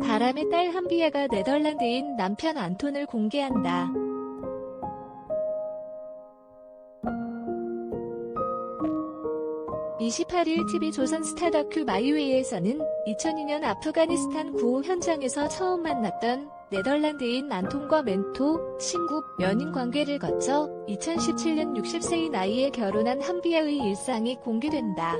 바람의 딸 한비아가 네덜란드인 남편 안톤을 공개한다. 28일 TV 조선 스타 다큐 마이웨이에서는 2002년 아프가니스탄 구호 현장에서 처음 만났던 네덜란드인 안톤과 멘토, 친구, 연인 관계를 거쳐 2017년 60세의 나이에 결혼한 한비아의 일상이 공개된다.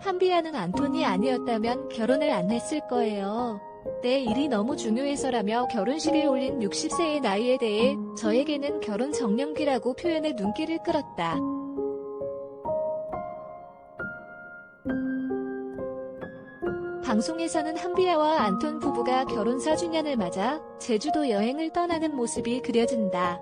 한비아는 안톤이 아니었다면 결혼을 안 했을 거예요. 내 일이 너무 중요해서라며 결혼식을 올린 60세의 나이에 대해 저에게는 결혼 정년기라고 표현해 눈길을 끌었다. 방송에서는 한비아와 안톤 부부가 결혼 4주년을 맞아 제주도 여행을 떠나는 모습이 그려진다.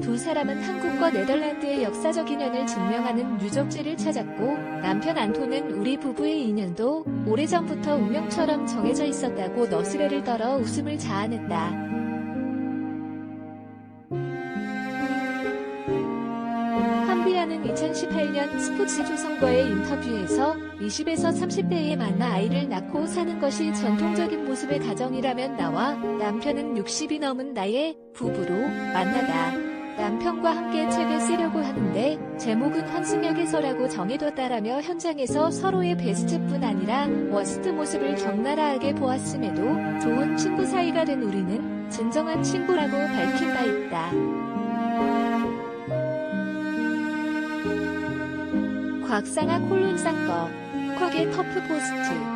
두 사람은 한국과 네덜란드의 역사적 인연을 증명하는 유적지를 찾았고 남편 안토는 우리 부부의 인연도 오래전부터 운명처럼 정해져 있었다고 너스레를 떨어 웃음을 자아냈다. 한비아는 2018년 스포츠 조선과의 인터뷰에서 20에서 30대에 만나 아이를 낳고 사는 것이 전통적인 모습의 가정이라면 나와 남편은 60이 넘은 나이에 부부로 만나다. 남편과 함께 책을 쓰려고 하는데 제목은 환승역에서라고 정해뒀다라며 현장에서 서로의 베스트뿐 아니라 워스트 모습을 적나라하게 보았음에도 좋은 친구 사이가 된 우리는 진정한 친구라고 밝힌 바 있다. 곽상아 콜론 사건, 콱의 터프 포스트,